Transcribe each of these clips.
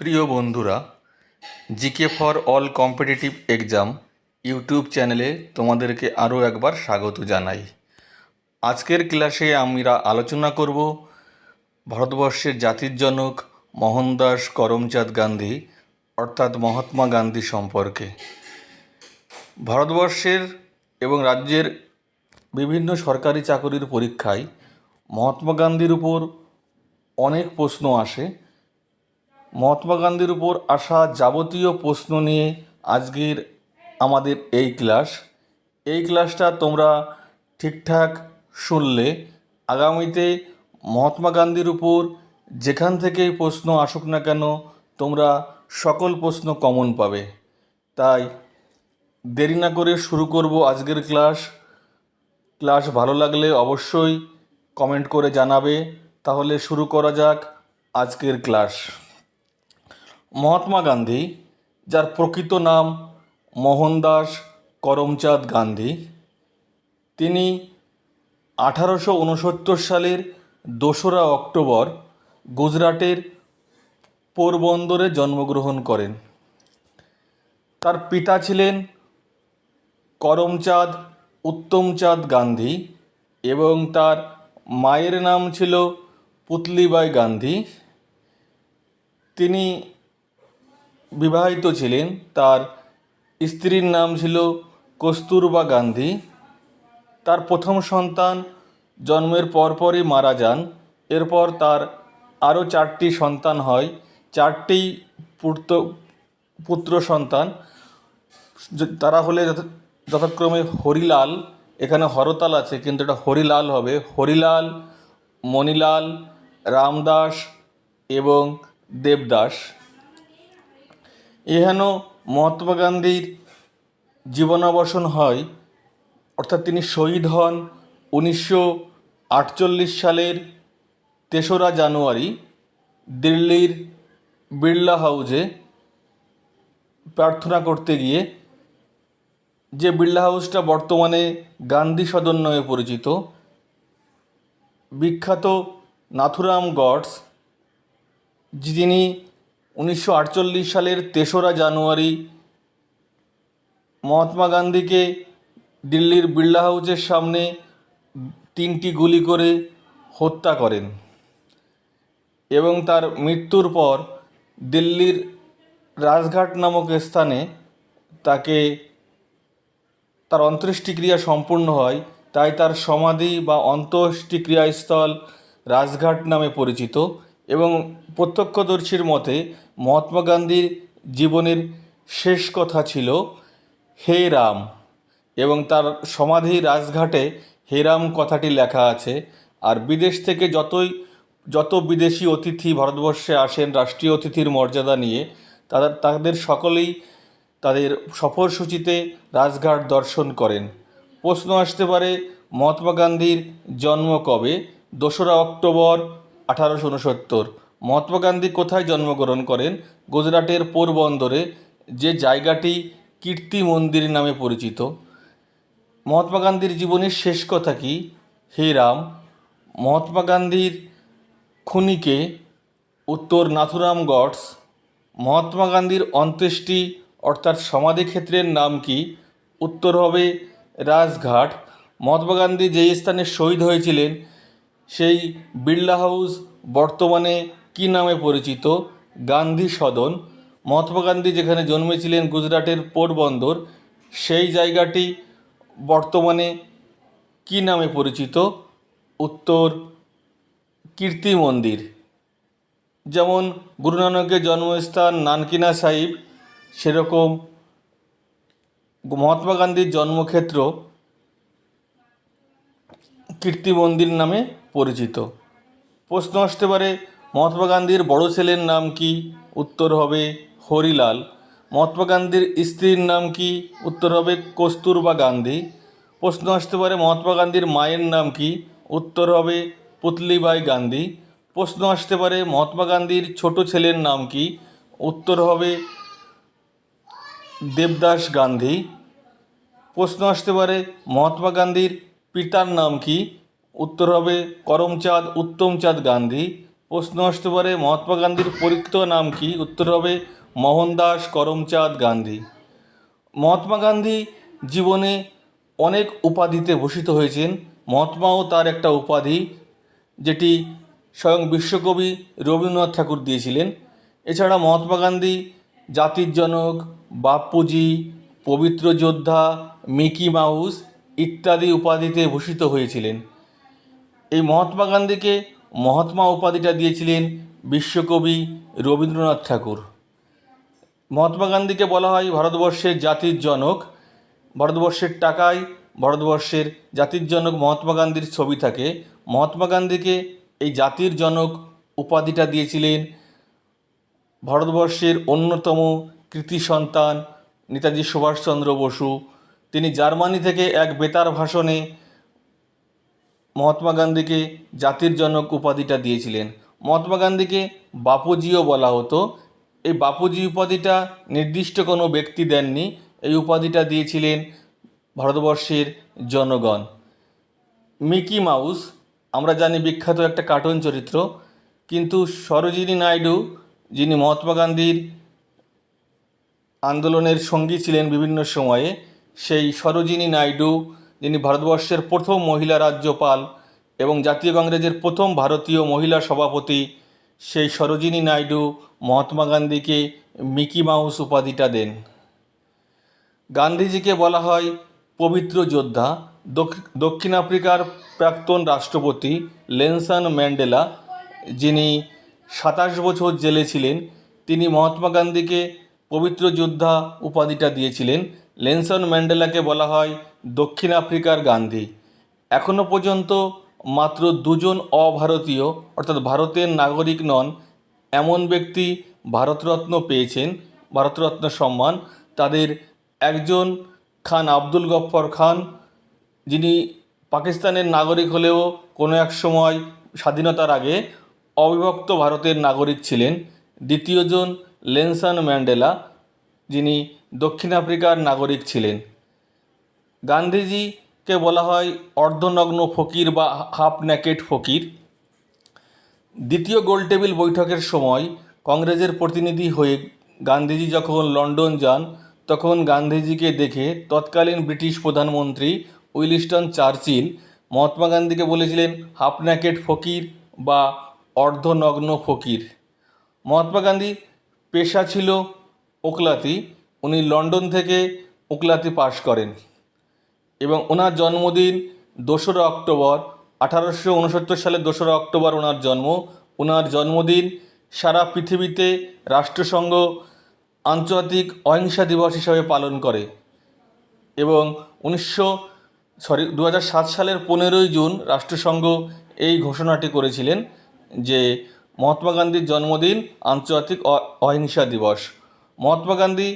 প্রিয় বন্ধুরা, GK for all competitive exam YouTube চ্যানেলে তোমাদেরকে আরও একবার স্বাগত জানাই। আজকের ক্লাসে আমরা আলোচনা করব ভারতবর্ষের জাতির জনক মোহনদাস করমচাঁদ গান্ধী, অর্থাৎ মহাত্মা গান্ধী সম্পর্কে। ভারতবর্ষের এবং রাজ্যের বিভিন্ন সরকারি চাকরির পরীক্ষায় মহাত্মা গান্ধীর উপর অনেক প্রশ্ন আসে। মহাত্মা গান্ধীর উপর আসা যাবতীয় প্রশ্ন নিয়ে আজকের আমাদের এই ক্লাস। এই ক্লাসটা তোমরা ঠিকঠাক শুনলে। আগামীতে মহাত্মা গান্ধীর উপর যেখান থেকেই প্রশ্ন আসুক না কেন, তোমরা সকল প্রশ্ন কমন পাবে। তাই দেরি না করে শুরু করব আজকের ক্লাস। ক্লাস ভালো লাগলে অবশ্যই কমেন্ট করে জানাবে। তাহলে শুরু করা যাক আজকের ক্লাস। মহাত্মা গান্ধী, যার প্রকৃত নাম মোহনদাস করমচাঁদ গান্ধী। তিনি আঠারোশো উনসত্তর সালের দোসরা অক্টোবর গুজরাটের পোরবন্দরে জন্মগ্রহণ করেন। তার পিতা ছিলেন করমচাঁদ উত্তমচাঁদ গান্ধী এবং তার মায়ের নাম ছিল পুতলিবাই গান্ধী। তিনি বিবাহিত ছিলেন, তার স্ত্রীর নাম ছিল কস্তুরবা গান্ধী। তার প্রথম সন্তান জন্মের পরপরই মারা যান। এরপর তার আরও চারটি সন্তান হয়। চারটি পুত্র পুত্র সন্তান। তারা হলে যথাক্রমে হরিলাল। এখানে হরতাল আছে, কিন্তু এটা হরিলাল হবে। হরিলাল, মণিলাল, রামদাস এবং দেবদাস। এহেন মহাত্মা গান্ধীর জীবনাবসান হয়, অর্থাৎ তিনি শহীদ হন উনিশশো আটচল্লিশ সালের তেসরা জানুয়ারি দিল্লির বিড়লা হাউজে প্রার্থনা করতে গিয়ে, যে বিড়লা হাউসটা বর্তমানে গান্ধী সদন নামে পরিচিত, বিখ্যাত নাথুরাম গডস, যিনি উনিশশো আটচল্লিশ সালের তেসরা জানুয়ারি মহাত্মা গান্ধীকে দিল্লির বিড়লা হাউসের সামনে তিনটি গুলি করে হত্যা করেন এবং তার মৃত্যুর পর দিল্লির রাজঘাট নামক স্থানে তাকে তার অন্ত্যেষ্টিক্রিয়া সম্পূর্ণ হয়, তাই তার সমাধি বা অন্ত্যেষ্টিক্রিয়াস্থল রাজঘাট নামে পরিচিত এবং প্রত্যক্ষদর্শীর মতে মহাত্মা গান্ধীর জীবনের শেষ কথা ছিল, হে রাম এবং তার সমাধি রাজঘাটে হে রাম কথাটি লেখা আছে, আর বিদেশ থেকে যতই, যত বিদেশি অতিথি ভারতবর্ষে আসেন, রাষ্ট্রীয় অতিথির মর্যাদা নিয়ে তাদের তাদের সকলেই তাদের সফরসূচিতে রাজঘাট দর্শন করেন। প্রশ্ন আসতে পারে, মহাত্মা গান্ধীর জন্ম কবে? দোসরা অক্টোবর আঠারোশো উনসত্তর। মহাত্মা গান্ধী কোথায় জন্মগ্রহণ করেন? গুজরাটের পোরবন্দরে, যে জায়গাটি কীর্তি মন্দির নামে পরিচিত। মহাত্মা গান্ধীর জীবনের শেষ কথা কি? হে রাম, মহাত্মা গান্ধীর খুনিকে উত্তর নাথুরাম গডস, মহাত্মা গান্ধীর অন্ত্যেষ্টি অর্থাৎ সমাধিক্ষেত্রের নাম কি? উত্তর হবে রাজঘাট। মহাত্মা গান্ধী যেই স্থানে শহীদ হয়েছিলেন, সেই বিড়লা হাউস বর্তমানে কী নামে পরিচিত? গান্ধী সদন। মহাত্মা গান্ধী যেখানে জন্মেছিলেন গুজরাটের পোরবন্দর, সেই জায়গাটি বর্তমানে কী নামে পরিচিত? উত্তর, কীর্তি মন্দির। যেমন গুরু নানকের জন্মস্থান নানকিনা সাহিব, সেরকম মহাত্মা গান্ধীর জন্মক্ষেত্র কীর্তি মন্দির নামে পরিচিত। প্রশ্ন আসতে পারে মহাত্মা গান্ধীর বড় ছেলের নাম কি? উত্তর হবে হরিলাল। মহাত্মা গান্ধীর স্ত্রীর নাম কি? উত্তর হবে কস্তুরবা গান্ধী। প্রশ্ন আসতে পারে, মহাত্মা গান্ধীর মায়ের নাম কি? উত্তর হবে পুতলিবাই গান্ধী। প্রশ্ন আসতে পারে, মহাত্মা গান্ধীর ছোট ছেলের নাম কি? উত্তর হবে দেবদাস গান্ধী। প্রশ্ন আসতে পারে, মহাত্মা গান্ধীর পিতার নাম কি? উত্তর হবে করমচাঁদ উত্তমচাঁদ গান্ধী। প্রশ্ন আসতে পারে, মহাত্মা গান্ধীর পরিক্ত নাম কি? উত্তর হবে, মোহনদাস করমচাঁদ গান্ধী। মহাত্মা গান্ধী জীবনে অনেক উপাধিতে ভূষিত হয়েছেন। মহাত্মাও তার একটা উপাধি, যেটি স্বয়ং বিশ্বকবি রবীন্দ্রনাথ ঠাকুর দিয়েছিলেন। এছাড়া মহাত্মা গান্ধী জাতির জনক, বাপুজি, পবিত্র যোদ্ধা, মিকি মাউস ইত্যাদি উপাধিতে ভূষিত হয়েছিলেন। এই মহাত্মা গান্ধীকে মহাত্মা উপাধিটা দিয়েছিলেন বিশ্বকবি রবীন্দ্রনাথ ঠাকুর। মহাত্মা গান্ধীকে বলা হয় ভারতবর্ষের জাতির জনক। ভারতবর্ষের টাকায় ভারতবর্ষের জাতির জনক মহাত্মা গান্ধীর ছবি থাকে। মহাত্মা গান্ধীকে এই জাতির জনক উপাধিটা দিয়েছিলেন ভারতবর্ষের অন্যতম কৃতি সন্তান নেতাজি সুভাষচন্দ্র বসু। তিনি জার্মানি থেকে এক বেতার ভাষণে মহাত্মা গান্ধীকে জাতির জনক উপাধিটা দিয়েছিলেন। মহাত্মা গান্ধীকে বাপুজিও বলা হতো। এই বাপুজি উপাধিটা নির্দিষ্ট কোনো ব্যক্তি দেননি। এই উপাধিটা দিয়েছিলেন ভারতবর্ষের জনগণ। মিকি মাউস, আমরা জানি বিখ্যাত একটা কার্টুন চরিত্র, কিন্তু সরোজিনী নাইডু, যিনি মহাত্মা গান্ধীর আন্দোলনের সঙ্গী ছিলেন বিভিন্ন সময়ে, সেই সরোজিনী নাইডু যিনি ভারতবর্ষের প্রথম মহিলা রাজ্যপাল এবং জাতীয় কংগ্রেসের প্রথম ভারতীয় মহিলা সভাপতি, সেই সরোজিনী নাইডু মহাত্মা গান্ধীকে মিকি মাউস উপাধিটা দেন। গান্ধীজিকে বলা হয় পবিত্র যোদ্ধা। দক্ষিণ আফ্রিকার প্রাক্তন রাষ্ট্রপতি লেনসন ম্যান্ডেলা, যিনি সাতাশ বছর জেলে ছিলেন, তিনি মহাত্মা গান্ধীকে পবিত্র যোদ্ধা উপাধিটা দিয়েছিলেন। লেনসন ম্যান্ডেলাকে বলা হয় দক্ষিণ আফ্রিকার গান্ধী। এখনও পর্যন্ত মাত্র দুজন অভারতীয়, অর্থাৎ ভারতের নাগরিক নন, এমন ব্যক্তি ভারতরত্ন পেয়েছেন, ভারতরত্ন সম্মান। তাদের একজন খান আব্দুল গফ্ফর খান, যিনি পাকিস্তানের নাগরিক হলেও কোনো এক সময় স্বাধীনতার আগে অবিভক্ত ভারতের নাগরিক ছিলেন। দ্বিতীয়জন লেনসন ম্যান্ডেলা, যিনি দক্ষিণ আফ্রিকার নাগরিক ছিলেন। গান্ধীজিকে বলা হয় অর্ধনগ্ন ফকির বা হাফ ন্যাকেট ফকির। দ্বিতীয় গোলটেবিল বৈঠকের সময় কংগ্রেসের প্রতিনিধি হয়ে গান্ধীজি যখন লন্ডন যান, তখন গান্ধীজিকে দেখে তৎকালীন ব্রিটিশ প্রধানমন্ত্রী উইলিস্টন চার্চিল মহাত্মা গান্ধীকে বলেছিলেন, হাফ ন্যাকেট ফকির বা অর্ধনগ্ন ফকির। মহাত্মা গান্ধী পেশা ছিল ওকলাতি। উনি লন্ডন থেকে ওকলাতি পাশ করেন। এবং ওনার জন্মদিন দোসরা অক্টোবর আঠারোশো উনসত্তর সালের দোসরা অক্টোবর ওনার জন্ম। ওনার জন্মদিন সারা পৃথিবীতে রাষ্ট্রসংঘ আন্তর্জাতিক অহিংসা দিবস হিসাবে পালন করে এবং উনিশশো, সরি দু সালের পনেরোই জুন রাষ্ট্রসংঘ এই ঘোষণাটি করেছিলেন যে মহাত্মা গান্ধীর জন্মদিন আন্তর্জাতিক অহিংসা দিবস। মহাত্মা গান্ধী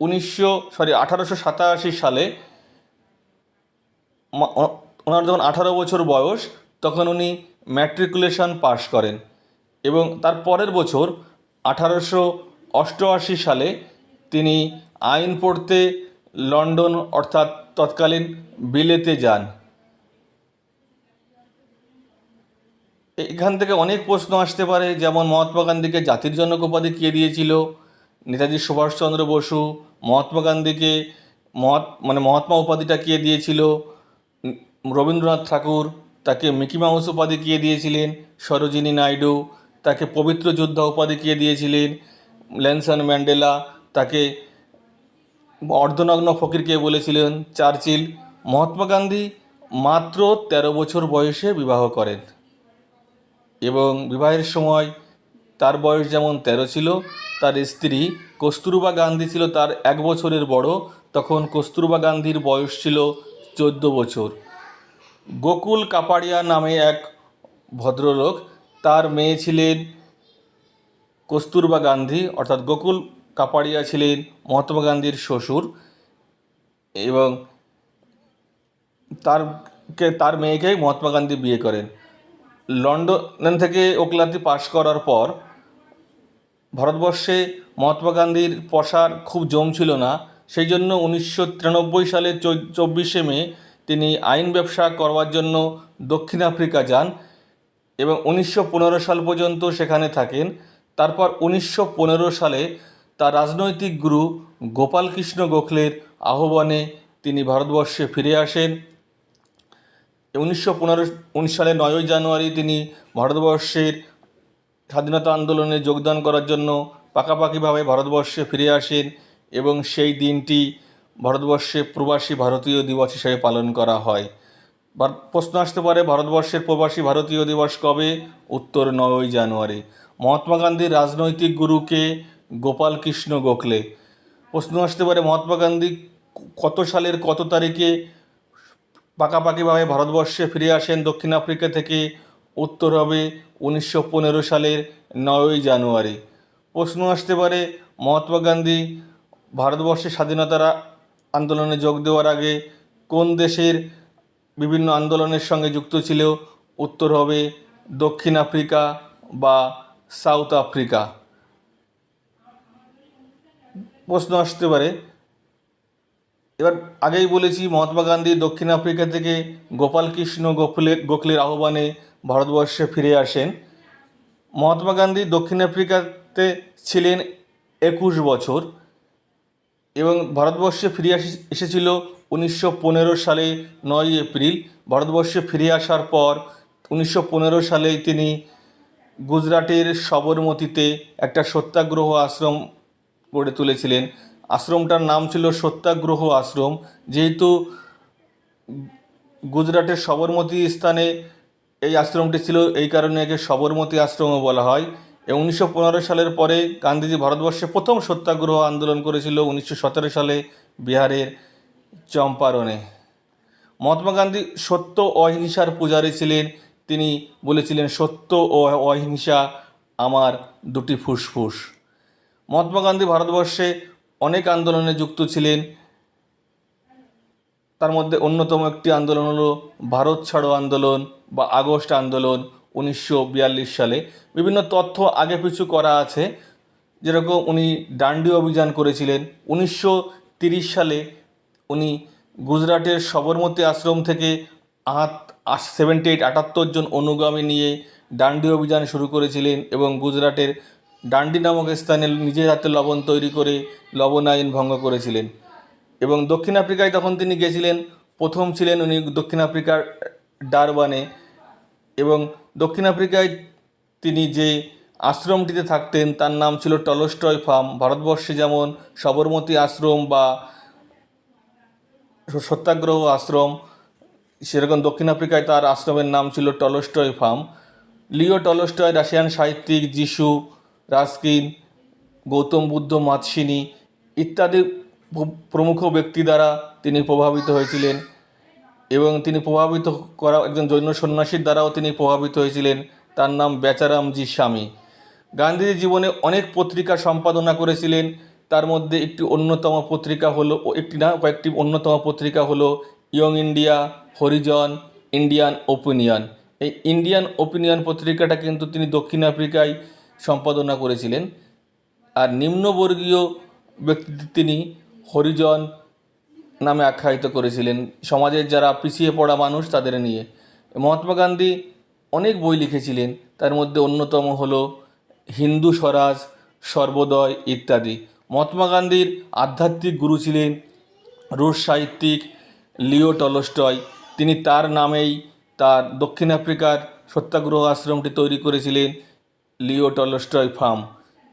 উনিশশো, সরি, আঠারোশো সাতাশি সালে ওনার যখন আঠারো বছর বয়স, তখন উনি ম্যাট্রিকুলেশন পাশ করেন। এবং তার পরের বছর, আঠারোশো অষ্টআশি সালে তিনি আইন পড়তে লন্ডন, অর্থাৎ তৎকালীন বিলেতে যান। এখান থেকে অনেক প্রশ্ন আসতে পারে, যেমন মহাত্মা গান্ধীকে জাতির জনক উপাধি কে দিয়েছিল? নেতাজি সুভাষচন্দ্র বসু, মহাত্মা গান্ধীকে মহাত মানে মহাত্মা উপাধিটা কে দিয়েছিল? রবীন্দ্রনাথ ঠাকুর তাকে মিকি মাউস উপাধি কে দিয়েছিলেন, সরোজিনী নাইডু তাকে পবিত্র যোদ্ধা উপাধি কে দিয়েছিলেন লেনসন ম্যান্ডেলা তাকে অর্ধনগ্ন ফকিরকে বলেছিলেন, চার্চিল। মহাত্মা গান্ধী মাত্র তেরো বছর বয়সে বিবাহ করেন এবং বিবাহের সময় তার বয়স যেমন তেরো ছিল, তার স্ত্রী কস্তুরবা গান্ধী ছিল তার এক বছরের বড়, তখন কস্তুরবা গান্ধীর বয়স ছিল চোদ্দ বছর। গোকুল কাপাড়িয়া নামে এক ভদ্রলোক, তার মেয়ে ছিলেন কস্তুরবা গান্ধী, অর্থাৎ গোকুল কাপাড়িয়া ছিলেন মহাত্মা গান্ধীর শ্বশুর এবং তারকে তার মেয়েকেই মহাত্মা গান্ধী বিয়ে করেন। লন্ডন থেকে ওকলাতি পাশ করার পর ভারতবর্ষে মহাত্মা গান্ধীর প্রসার খুব জম ছিল না। সেই জন্য উনিশশো সালের চব্বিশে মে তিনি আইন ব্যবসা করবার জন্য দক্ষিণ আফ্রিকা যান এবং উনিশশো পনেরো সাল পর্যন্ত সেখানে থাকেন। তারপর উনিশশো পনেরো সালে তার রাজনৈতিক গুরু গোপালকৃষ্ণ গোখলের আহ্বানে তিনি ভারতবর্ষে ফিরে আসেন। উনিশশো পনেরো উনিশ সালের নয়ই জানুয়ারি তিনি ভারতবর্ষের স্বাধীনতা আন্দোলনে যোগদান করার জন্য পাকাপাকিভাবে ভারতবর্ষে ফিরে আসেন এবং সেই দিনটি ভারতবর্ষে প্রবাসী ভারতীয় দিবস হিসেবে পালন করা হয়। প্রশ্ন আসতে পারে, ভারতবর্ষের প্রবাসী ভারতীয় দিবস কবে? উত্তর, নয়ই জানুয়ারি। মহাত্মা গান্ধীর রাজনৈতিক গুরুকে গোপাল কৃষ্ণ গোখলে। প্রশ্ন আসতে পারে, মহাত্মা গান্ধী কত সালের কত তারিখে পাকাপাকিভাবে ভারতবর্ষে ফিরে আসেন দক্ষিণ আফ্রিকা থেকে? উত্তর হবে উনিশশো পনেরো সালের নয়ই জানুয়ারি। প্রশ্ন আসতে পারে, মহাত্মা গান্ধী ভারতবর্ষের স্বাধীনতার আন্দোলনে যোগ দেওয়ার আগে কোন দেশের বিভিন্ন আন্দোলনের সঙ্গে যুক্ত ছিল উত্তর হবে দক্ষিণ আফ্রিকা বা সাউথ আফ্রিকা? প্রশ্ন আসতে পারে। এবার আগেই বলেছি, মহাত্মা গান্ধী দক্ষিণ আফ্রিকা থেকে গোপালকৃষ্ণ গোখলে গোখলের আহ্বানে ভারতবর্ষে ফিরে আসেন। মহাত্মা গান্ধী দক্ষিণ আফ্রিকাতে ছিলেন একুশ বছর। এবং ভারতবর্ষে ফিরে আসি, এসেছিল উনিশশো পনেরো সালে নয় এপ্রিল। ভারতবর্ষে ফিরে আসার পর উনিশশো সালেই তিনি গুজরাটের সবরমতীতে একটা সত্যাগ্রহ আশ্রম গড়ে তুলেছিলেন। আশ্রমটার নাম ছিল সত্যাগ্রহ আশ্রম। যেহেতু গুজরাটের সবরমতী স্থানে এই আশ্রমটি ছিল, এই কারণে একে সবরমতী আশ্রমও বলা হয়। এবং উনিশশো পনেরো সালের পরে গান্ধীজি ভারতবর্ষে প্রথম সত্যাগ্রহ আন্দোলন করেছিল উনিশশো সতেরো সালে বিহারের চম্পারণে। মহাত্মা গান্ধী সত্য অহিংসার পূজারী ছিলেন। তিনি বলেছিলেন, সত্য ও অহিংসা আমার দুটি ফুসফুস। মহাত্মা গান্ধী ভারতবর্ষে অনেক আন্দোলনে যুক্ত ছিলেন। তার মধ্যে অন্যতম একটি আন্দোলন হলো ভারত ছাড়ো আন্দোলন বা আগস্ট আন্দোলন। উনিশশো বিয়াল্লিশ সালে। বিভিন্ন তথ্য আগে পিছু করা আছে। যেরকম উনি ডান্ডি অভিযান করেছিলেন। উনিশশো সালে উনি গুজরাটের সবরমতী আশ্রম থেকে আট সেভেন্টি এইট আটাত্তর জন অনুগামী নিয়ে ডান্ডি অভিযান শুরু করেছিলেন এবং গুজরাটের ডান্ডি নামক স্থানে নিজের হাতে লবণ তৈরি করে লবণ আইন ভঙ্গ করেছিলেন। এবং দক্ষিণ আফ্রিকায় তখন তিনি গেছিলেন। প্রথম ছিলেন উনি দক্ষিণ আফ্রিকার ডারবানে। এবং দক্ষিণ আফ্রিকায় তিনি যে আশ্রমটিতে থাকতেন, তার নাম ছিল টলস্টয় ফার্ম। ভারতবর্ষে যেমন সবরমতী আশ্রম বা সত্যাগ্রহ আশ্রম, সেরকম দক্ষিণ আফ্রিকায় তার আশ্রমের নাম ছিল Tolstoy farm. Leo Tolstoy, Russian সাহিত্যিক, যিশু, রাস্কিন, গৌতম বুদ্ধ মাতসিনী ইত্যাদি প্রমুখ ব্যক্তি দ্বারা তিনি প্রভাবিত হয়েছিলেন। এবং তিনি প্রভাবিত করা একজন জৈন সন্ন্যাসীর দ্বারাও তিনি প্রভাবিত হয়েছিলেন। তার নাম বেচারামজি স্বামী। গান্ধীজি জীবনে অনেক পত্রিকা সম্পাদনা করেছিলেন। তার মধ্যে একটি অন্যতম পত্রিকা হলো, ও একটি না, কয়েকটি অন্যতম পত্রিকা হলো, young India, Harijan, Indian opinion. এই ইন্ডিয়ান ওপিনিয়ন পত্রিকাটা কিন্তু তিনি দক্ষিণ আফ্রিকায় সম্পাদনা করেছিলেন। আর নিম্নবর্গীয় ব্যক্তি তিনি হরিজন নামে আখ্যায়িত করেছিলেন। সমাজের যারা পিছিয়ে পড়া মানুষ, তাদের নিয়ে। মহাত্মা গান্ধী অনেক বই লিখেছিলেন। তার মধ্যে অন্যতম হলো হিন্দু স্বরাজ, সর্বোদয় ইত্যাদি। মহাত্মা গান্ধীর আধ্যাত্মিক গুরু ছিলেন রুশ সাহিত্যিক লিও টলস্টয়। তিনি তার নামেই তার দক্ষিণ আফ্রিকার সত্যাগ্রহ আশ্রমটি তৈরি করেছিলেন লিও টলস্টয় ফার্ম।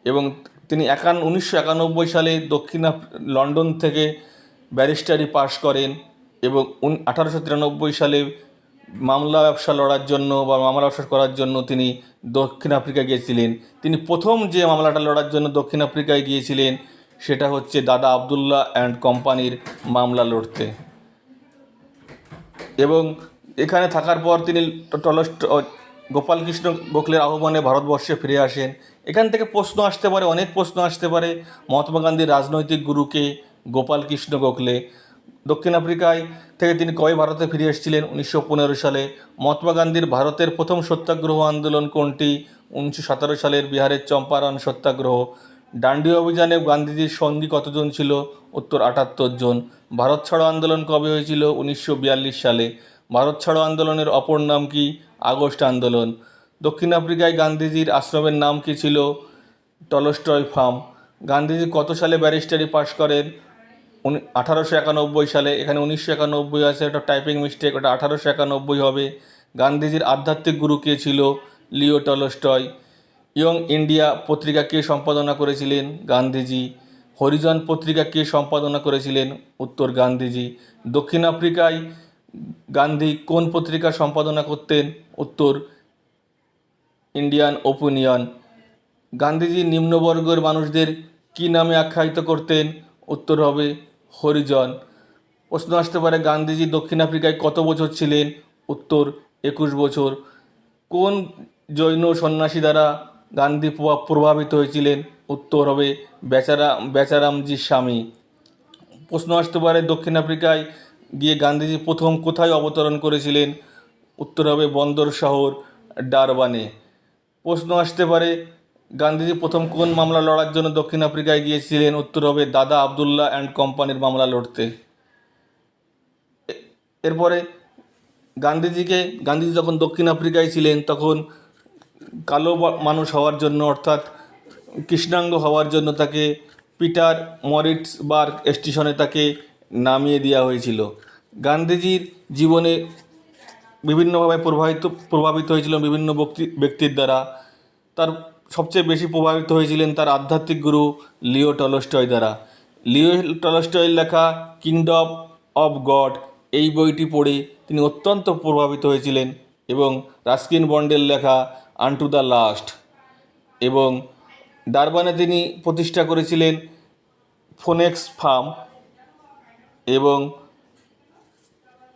এবং তিনি একান উনিশশো একানব্বই সালে দক্ষিণ লন্ডন থেকে ব্যারিস্টারি পাশ করেন এবং আঠারোশো তিরানব্বই সালে মামলা ব্যবসা লড়ার জন্য বা মামলা ব্যবসা করার জন্য তিনি দক্ষিণ আফ্রিকা গিয়েছিলেন। তিনি প্রথম যে মামলাটা লড়ার জন্য দক্ষিণ আফ্রিকায় গিয়েছিলেন, সেটা হচ্ছে দাদা আবদুল্লাহ অ্যান্ড কোম্পানির মামলা লড়তে। এবং এখানে থাকার পর তিনি টলস্ট গোপালকৃষ্ণ গোখলের আহ্বানে ভারতবর্ষে ফিরে আসেন। এখান থেকে প্রশ্ন আসতে পারে, অনেক প্রশ্ন আসতে পারে। মহাত্মা গান্ধীর রাজনৈতিক গুরুকে গোপালকৃষ্ণ গোখলে। দক্ষিণ আফ্রিকায় থেকে তিনি কবে ভারতে ফিরে এসেছিলেন? উনিশশো পনেরো সালে মহাত্মা গান্ধীর ভারতের প্রথম সত্যাগ্রহ আন্দোলন কোনটি? উনিশশো সতেরো সালের বিহারের চম্পারণ সত্যাগ্রহ। ডান্ডি অভিযানে গান্ধীজির সঙ্গী কতজন ছিল? উত্তর আটাত্তর জন। ভারত ছাড়ো আন্দোলন কবে হয়েছিল? উনিশশো বিয়াল্লিশ সালে। ভারত ছাড়ো আন্দোলনের অপর নাম কি? আগস্ট আন্দোলন। দক্ষিণ আফ্রিকায় গান্ধীজির আশ্রমের নাম কী ছিল? Tolstoy farm. গান্ধীজি কত সালে ব্যারিস্টারি পাশ করেন? উনি আঠারোশো একানব্বই সালে, এখানে উনিশশো একানব্বই আছে, একটা টাইপিং মিস্টেক ওটা আঠারোশো একানব্বই হবে। গান্ধীজির আধ্যাত্মিক গুরু কে ছিল? Leo Tolstoy. ইয়ং ইন্ডিয়া পত্রিকা কে সম্পাদনা করেছিলেন? গান্ধীজি। হরিজন পত্রিকা কে সম্পাদনা করেছিলেন? উত্তর গান্ধীজি। দক্ষিণ আফ্রিকায় গান্ধী কোন পত্রিকা সম্পাদনা করতেন? উত্তর ইন্ডিয়ান ওপিনিয়ন। গান্ধীজি নিম্নবর্গের মানুষদের কী নামে আখ্যায়িত করতেন? উত্তর হবে হরিজন। প্রশ্ন আসতে পারে, গান্ধীজি দক্ষিণ আফ্রিকায় কত বছর ছিলেন? উত্তর, একুশ বছর। কোন জৈন সন্ন্যাসী দ্বারা গান্ধী প্রভাব- প্রভাবিত হয়েছিলেন? উত্তর হবে, বেচারা বেচারামজির স্বামী। প্রশ্ন আসতে পারে, দক্ষিণ আফ্রিকায় গিয়ে গান্ধীজি প্রথম কোথায় অবতরণ করেছিলেন? উত্তর হবে, বন্দর শহর, ডারবানে। প্রশ্ন আসতে পারে গান্ধীজি প্রথম কোন মামলা লড়ার জন্য দক্ষিণ আফ্রিকায় গিয়েছিলেন? উত্তর হবে দাদা আবদুল্লাহ অ্যান্ড কোম্পানির মামলা লড়তে। এরপরে গান্ধীজিকে, গান্ধীজি যখন দক্ষিণ আফ্রিকায় ছিলেন, তখন কালো মানুষ হওয়ার জন্য, অর্থাৎ কৃষ্ণাঙ্গ হওয়ার জন্য তাকে পিটার মরিটসবার্গ স্টেশনে তাকে নামিয়ে দেওয়া হয়েছিল। গান্ধীজির জীবনে বিভিন্নভাবে প্রভাবিত প্রভাবিত হয়েছিল বিভিন্ন ব্যক্তি ব্যক্তির দ্বারা। তার সবচেয়ে বেশি প্রভাবিত হয়েছিলেন তার আধ্যাত্মিক গুরু লিও টলস্টয় দ্বারা। লিও টলস্টয়ের লেখা কিংডম অফ গড এই বইটি পড়ে তিনি অত্যন্ত প্রভাবিত হয়েছিলেন এবং রাস্কিন বন্ডের লেখা আনটু দ্য লাস্ট এবং ডারবানে তিনি প্রতিষ্ঠা করেছিলেন ফোনেক্স ফার্ম এবং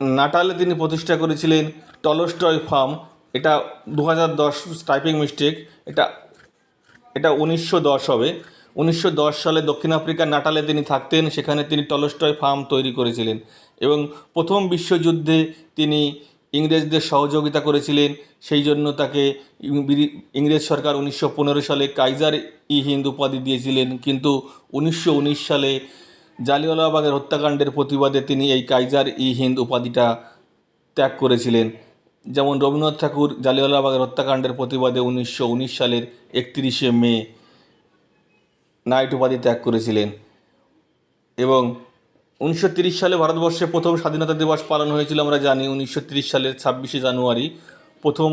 নাটালে তিনি প্রতিষ্ঠা করেছিলেন টলস্টয় ফার্ম এটা দু হাজার দশ টাইপিং মিস্টেক এটা এটা উনিশশো দশ হবে। উনিশশো দশ সালে দক্ষিণ আফ্রিকার নাটালে তিনি থাকতেন, সেখানে তিনি টলস্টয় ফার্ম তৈরি করেছিলেন এবং প্রথম বিশ্বযুদ্ধে তিনি ইংরেজদের সহযোগিতা করেছিলেন। সেই জন্য তাকে ইংরেজ সরকার উনিশশো পনেরো সালে কাইজার ই হিন্দ উপাধি দিয়েছিলেন। কিন্তু উনিশশো উনিশ সালে জালিওয়ালাবাগের হত্যাকাণ্ডের প্রতিবাদে তিনি এই কাইজার ই হিন্দ উপাধিটা ত্যাগ করেছিলেন। যেমন রবীন্দ্রনাথ ঠাকুর জালিয়ালাবাগের হত্যাকাণ্ডের প্রতিবাদে উনিশশো উনিশ সালের একত্রিশে মে নাইট উপাধি ত্যাগ করেছিলেন এবং উনিশশো সালে ভারতবর্ষে প্রথম স্বাধীনতা দিবস পালন হয়েছিল আমরা জানি। উনিশশো সালের ছাব্বিশে জানুয়ারি প্রথম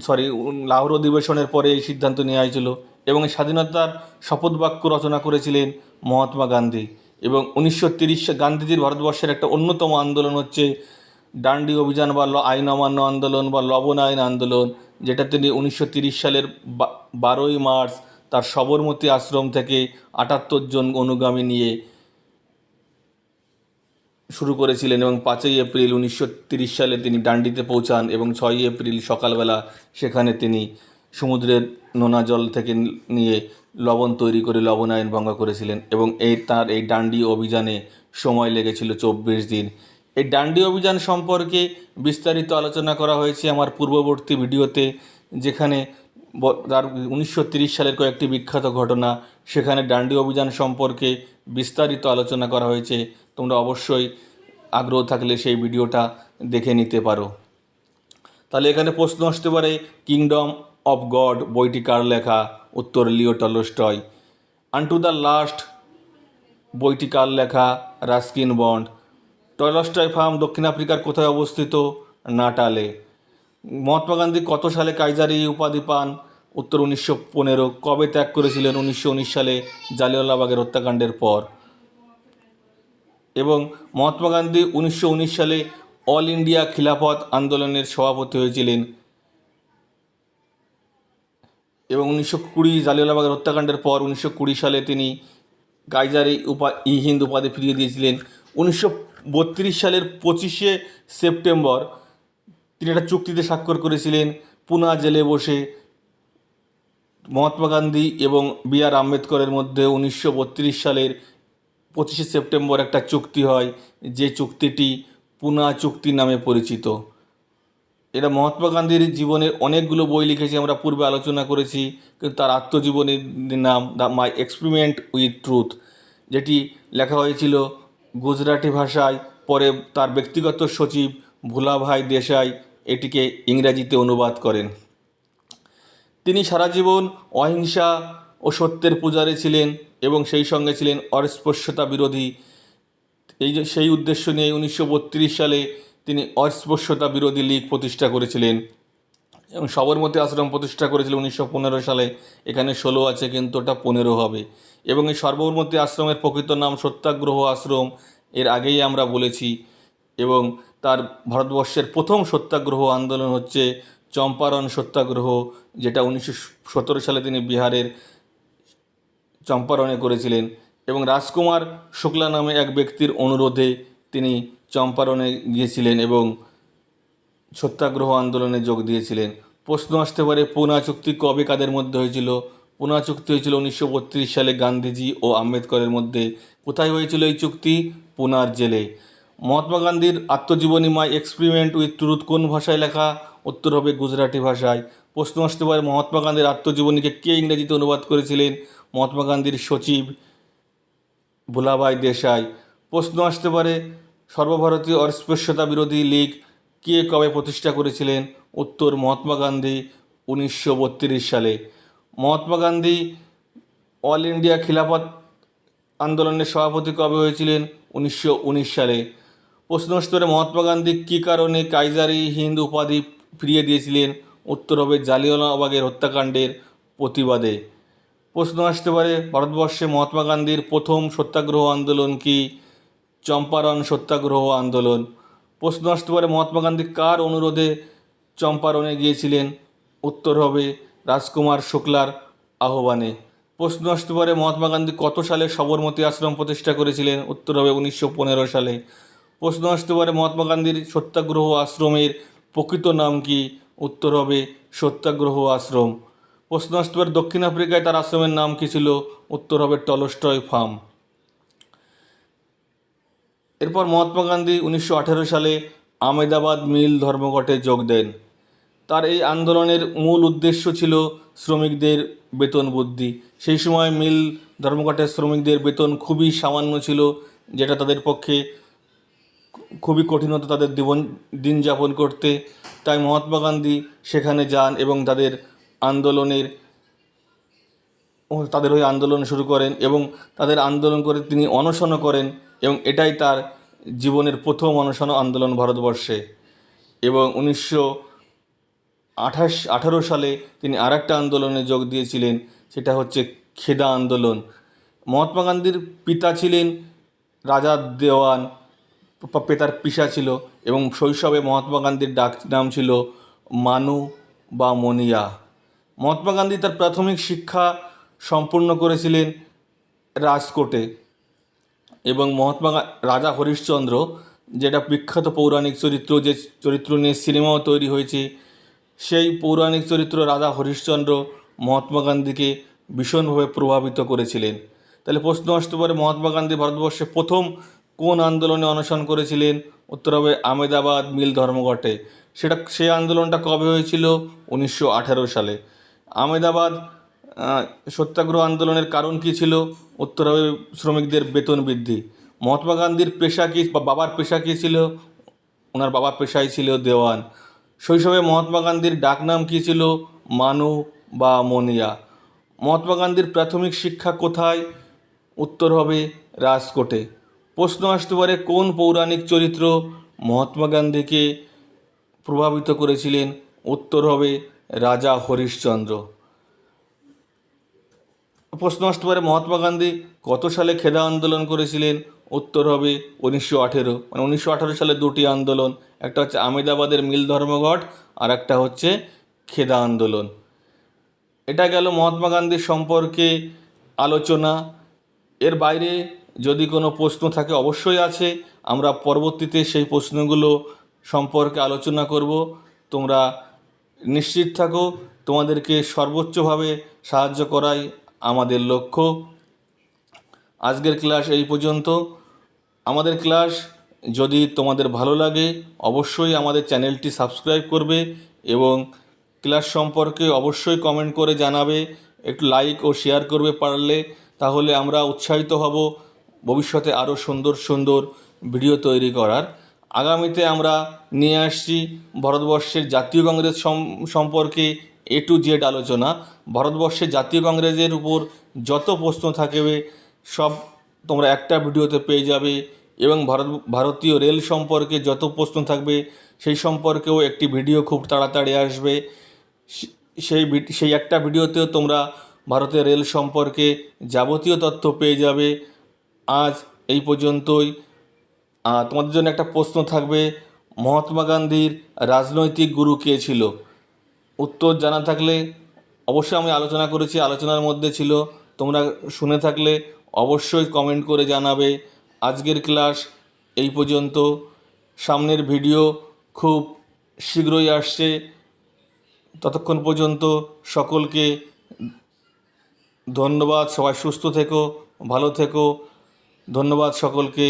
সরি লাহোর অধিবেশনের পরে এই সিদ্ধান্ত নেওয়া হয়েছিল এবং স্বাধীনতার শপথ বাক্য রচনা করেছিলেন মহাত্মা গান্ধী এবং উনিশশো তিরিশ গান্ধীজির ভারতবর্ষের একটা অন্যতম আন্দোলন হচ্ছে ডান্ডি অভিযান বা ল- আইন অমান্য আন্দোলন বা লবণ আইন আন্দোলন, যেটা তিনি উনিশশো সালের বারোই মার্চ তার সবরমতী আশ্রম থেকে আটাত্তর জন অনুগামী নিয়ে শুরু করেছিলেন এবং পাঁচই এপ্রিল উনিশশো সালে তিনি ডান্ডিতে পৌঁছান এবং ছয়ই এপ্রিল সকালবেলা সেখানে তিনি সমুদ্রের নোনা জল থেকে নিয়ে লবণ তৈরি করে লবণ আইন ভঙ্গ করেছিলেন এবং এই তার এই ডান্ডি অভিযানে সময় লেগেছিল চব্বিশ দিন। এই ডান্ডি অভিযান সম্পর্কে বিস্তারিত আলোচনা করা হয়েছে আমার পূর্ববর্তী ভিডিওতে, যেখানে তার উনিশশো সালের কয়েকটি বিখ্যাত ঘটনা, সেখানে ডান্ডি অভিযান সম্পর্কে বিস্তারিত আলোচনা করা হয়েছে। তোমরা অবশ্যই আগ্রহ থাকলে সেই ভিডিওটা দেখে নিতে পারো। তাহলে এখানে প্রশ্ন আসতে পারে, কিংডম অফ গড বইটি কার লেখা? উত্তর Leo Tolstoy. Unto the last বইটি কার লেখা? Ruskin bond. টলস্টয় ফার্ম দক্ষিণ আফ্রিকার কোথায় অবস্থিত? নাটালে। মহাত্মা গান্ধী কত সালে কাইজারি উপাধি পান? উত্তর উনিশশো পনেরো। কবে ত্যাগ করেছিলেন উনিশশো উনিশ সালে জালিয়াল্লাবাগের হত্যাকাণ্ডের পর? এবং মহাত্মা গান্ধী উনিশশো উনিশ সালে অল ইন্ডিয়া খিলাফত আন্দোলনের সভাপতি হয়েছিলেন। এবং উনিশশো কুড়ি জালিয়ালাবাগের হত্যাকাণ্ডের পর উনিশশো কুড়ি সালে তিনি কাইজারি উপা ই হিন্দ উপাধি ফিরিয়ে দিয়েছিলেন। উনিশশো বত্রিশ সালের পঁচিশে সেপ্টেম্বর তিনি একটা চুক্তিতে স্বাক্ষর করেছিলেন। পুনা জেলে বসে মহাত্মা গান্ধী এবং বি আর আম্বেদকরের মধ্যে উনিশশো বত্রিশ সালের পঁচিশে সেপ্টেম্বর একটা চুক্তি হয়, যে চুক্তিটি পুনা চুক্তি নামে পরিচিত। এটা মহাত্মা গান্ধীর জীবনের অনেকগুলো বই লিখেছি, আমরা পূর্বে আলোচনা করেছি, কিন্তু তার আত্মজীবনীর নাম, the my experiment with truth যেটি লেখা হয়েছিল গুজরাটি ভাষায়, পরে তার ব্যক্তিগত সচিব ভোলাভাই দেশাই এটিকে ইংরাজিতে অনুবাদ করেন। তিনি সারা জীবন অহিংসা ও সত্যের পূজারী ছিলেন এবং সেই সঙ্গে ছিলেন অস্পৃশ্যতা বিরোধী। এই যে, সেই উদ্দেশ্য নিয়ে উনিশশো বত্রিশ সালে তিনি অস্পৃশ্যতা বিরোধী লীগ প্রতিষ্ঠা করেছিলেন এবং সবরমতী আশ্রম প্রতিষ্ঠা করেছিলেন উনিশশো পনেরো সালে। এখানে ষোলো আছে, কিন্তু ওটা পনেরো হবে। এবং এই সর্বমতী আশ্রমের প্রকৃত নাম সত্যাগ্রহ আশ্রম, এর আগেই আমরা বলেছি। এবং তার ভারতবর্ষের প্রথম সত্যাগ্রহ আন্দোলন হচ্ছে চম্পারণ সত্যাগ্রহ, যেটা উনিশশো সতেরো সালে তিনি বিহারের চম্পারণে করেছিলেন। এবং রাজকুমার শুক্লা নামে এক ব্যক্তির অনুরোধে তিনি চম্পারণে গিয়েছিলেন এবং সত্যাগ্রহ আন্দোলনে যোগ দিয়েছিলেন। প্রশ্ন আসতে পারে, পুনা চুক্তি কবে কাদের মধ্যে হয়েছিল? পুনা চুক্তি হয়েছিল উনিশশো বত্রিশ সালে গান্ধীজি ও আম্বেদকরের মধ্যে। কোথায় হয়েছিল এই চুক্তি? পুনার জেলে। মহাত্মা গান্ধীর আত্মজীবনী মাই এক্সপেরিমেন্ট উইথ ট্রুথ কোন ভাষায় লেখা? উত্তর হবে গুজরাটি ভাষায়। প্রশ্ন আসতে পারে, মহাত্মা গান্ধীর আত্মজীবনীকে কে ইংরেজিতে অনুবাদ করেছিলেন? মহাত্মা গান্ধীর সচিব ভোলাভাই দেশাই। প্রশ্ন আসতে পারে, সর্বভারতীয় অস্পৃশ্যতা বিরোধী লীগ কে কবে প্রতিষ্ঠা করেছিলেন? উত্তর মহাত্মা গান্ধী উনিশশো বত্রিশ সালে। মহাত্মা গান্ধী অল ইন্ডিয়া খিলাফত আন্দোলনের সভাপতি কবে হয়েছিলেন? উনিশশো উনিশ সালে। প্রশ্ন আসতে মহাত্মা গান্ধী কী কারণে কাইজারি হিন্দ উপাধি ফিরিয়ে দিয়েছিলেন? উত্তর হবে জালিয়ানওয়ালাবাগের হত্যাকাণ্ডের প্রতিবাদে। প্রশ্ন আসতে পারে, ভারতবর্ষে মহাত্মা গান্ধীর প্রথম সত্যাগ্রহ আন্দোলন কি? চম্পারণ সত্যাগ্রহ আন্দোলন। প্রশ্ন আসতে পারে, মহাত্মা গান্ধী কার অনুরোধে চম্পারণে গিয়েছিলেন? উত্তর হবে রাজকুমার শুক্লার আহ্বানে। প্রশ্ন আসতে পারে, মহাত্মা গান্ধী কত সালে সবরমতী আশ্রম প্রতিষ্ঠা করেছিলেন? উত্তর হবে উনিশশো পনেরো সালে। প্রশ্ন আসতে পারে, মহাত্মা গান্ধীর সত্যাগ্রহ আশ্রমের প্রকৃত নাম কি? উত্তর হবে সত্যাগ্রহ আশ্রম। প্রশ্ন আসতে পারে, দক্ষিণ আফ্রিকায় তার আশ্রমের নাম কি ছিল? উত্তর হবে টলস্টয় ফার্ম। এরপর মহাত্মা গান্ধী উনিশশো আঠেরো সালে আমেদাবাদ মিল ধর্মঘটে যোগ দেন। তার এই আন্দোলনের মূল উদ্দেশ্য ছিল শ্রমিকদের বেতন বৃদ্ধি। সেই সময় মিল ধর্মঘটের শ্রমিকদের বেতন খুবই সামান্য ছিল, যেটা তাদের পক্ষে খুবই কঠিন হতো তাদের জীবন, দিন যাপন করতে। তাই মহাত্মা গান্ধী সেখানে যান এবং তাদের আন্দোলনের, তাদের ওই আন্দোলন শুরু করেন এবং তাদের আন্দোলন করে তিনি অনশনও করেন এবং এটাই তার জীবনের প্রথম অনশন আন্দোলন ভারতবর্ষে। এবং উনিশশো আঠাশ, আঠারো সালে তিনি আর একটা আন্দোলনে যোগ দিয়েছিলেন, সেটা হচ্ছে খেদা আন্দোলন। মহাত্মা গান্ধীর পিতা ছিলেন রাজা দেওয়ান পেতার পিসা ছিল এবং শৈশবে মহাত্মা গান্ধীর ডাক নাম ছিল মানু বা মনিয়া। মহাত্মা গান্ধী তার প্রাথমিক শিক্ষা সম্পূর্ণ করেছিলেন রাজকোটে এবং মহাত্মা রাজা হরিশ্চন্দ্র, যেটা বিখ্যাত পৌরাণিক চরিত্র যে, চরিত্র নিয়ে সিনেমাও তৈরি হয়েছে সেই পৌরাণিক চরিত্র রাজা হরিশ্চন্দ্র মহাত্মা গান্ধীকে ভীষণভাবে প্রভাবিত করেছিলেন। তাহলে প্রশ্ন আসতে পারে, মহাত্মা গান্ধী ভারতবর্ষে প্রথম কোন আন্দোলনে অনশন করেছিলেন? উত্তর হবে আমেদাবাদ মিল ধর্মঘটে সেটা, সেই আন্দোলনটা কবে হয়েছিল? উনিশশো আঠেরো সালে। আমেদাবাদ সত্যাগ্রহ আন্দোলনের কারণ কী ছিল? উত্তর হবে, শ্রমিকদের বেতন বৃদ্ধি। মহাত্মা গান্ধীর পেশা কী বা বাবার পেশা কী ছিল? ওনার বাবার পেশাই ছিল দেওয়ান। শৈশবে মহাত্মা গান্ধীর ডাকনাম কী ছিল? মানু বা মনিয়া। মহাত্মা গান্ধীর প্রাথমিক শিক্ষা কোথায়? উত্তর হবে রাজকোটে। প্রশ্ন আসতে পারে, কোন পৌরাণিক চরিত্র মহাত্মা গান্ধীকে প্রভাবিত করেছিলেন? উত্তর হবে রাজা হরিশ্চন্দ্র। প্রশ্ন আসতে পারে, মহাত্মা গান্ধী কত সালে খেদা আন্দোলন করেছিলেন? উত্তর হবে উনিশশো আঠেরো। মানে উনিশশো আঠেরো সালে দুটি আন্দোলন একটা হচ্ছে আমেদাবাদের মিল ধর্মঘট, আর একটা হচ্ছে খেদা আন্দোলন। এটা গেল মহাত্মা গান্ধীর সম্পর্কে আলোচনা। এর বাইরে যদি কোনো প্রশ্ন থাকে, অবশ্যই আছে। আমরা পরবর্তীতে সেই প্রশ্নগুলো সম্পর্কে আলোচনা করব। তোমরা নিশ্চিত থাকো, তোমাদেরকে সর্বোচ্চভাবে সাহায্য করাই আমাদের লক্ষ্য। আজকের ক্লাস এই পর্যন্ত। আমাদের ক্লাস যদি তোমাদের ভালো লাগে, অবশ্যই আমাদের চ্যানেলটি সাবস্ক্রাইব করবে এবং ক্লাস সম্পর্কে অবশ্যই কমেন্ট করে জানাবে, একটু লাইক ও শেয়ার করবে পারলে, তাহলে আমরা উৎসাহিত হব ভবিষ্যতে আরও সুন্দর সুন্দর ভিডিও তৈরি করার। আগামীতে আমরা নিয়ে আসছি ভারতবর্ষের জাতীয় কংগ্রেস সম্পর্কে এ টু জেড আলোচনা। ভারতবর্ষের জাতীয় কংগ্রেসের উপর যত প্রশ্ন থাকবে, সব তোমরা একটা ভিডিওতে পেয়ে যাবে। এবং ভারত, ভারতীয় রেল সম্পর্কে যত প্রশ্ন থাকবে, সেই সম্পর্কেও একটি ভিডিও খুব তাড়াতাড়ি আসবে। সেই সেই একটা ভিডিওতেও তোমরা ভারতের রেল সম্পর্কে যাবতীয় তথ্য পেয়ে যাবে। আজ এই পর্যন্তই। তোমাদের জন্য একটা প্রশ্ন থাকবে, মহাত্মা গান্ধীর রাজনৈতিক গুরু কে ছিল? উত্তর জানা থাকলে অবশ্যই আমি আলোচনা করেছি, আলোচনার মধ্যে ছিল। তোমরা শুনে থাকলে অবশ্যই কমেন্ট করে জানাবে। আজকের ক্লাস এই পর্যন্ত। সামনের ভিডিও খুব শীঘ্রই আসছে। ততক্ষণ পর্যন্ত সকলকে ধন্যবাদ। সবাই সুস্থ থেকো, ভালো থেকো। ধন্যবাদ সকলকে।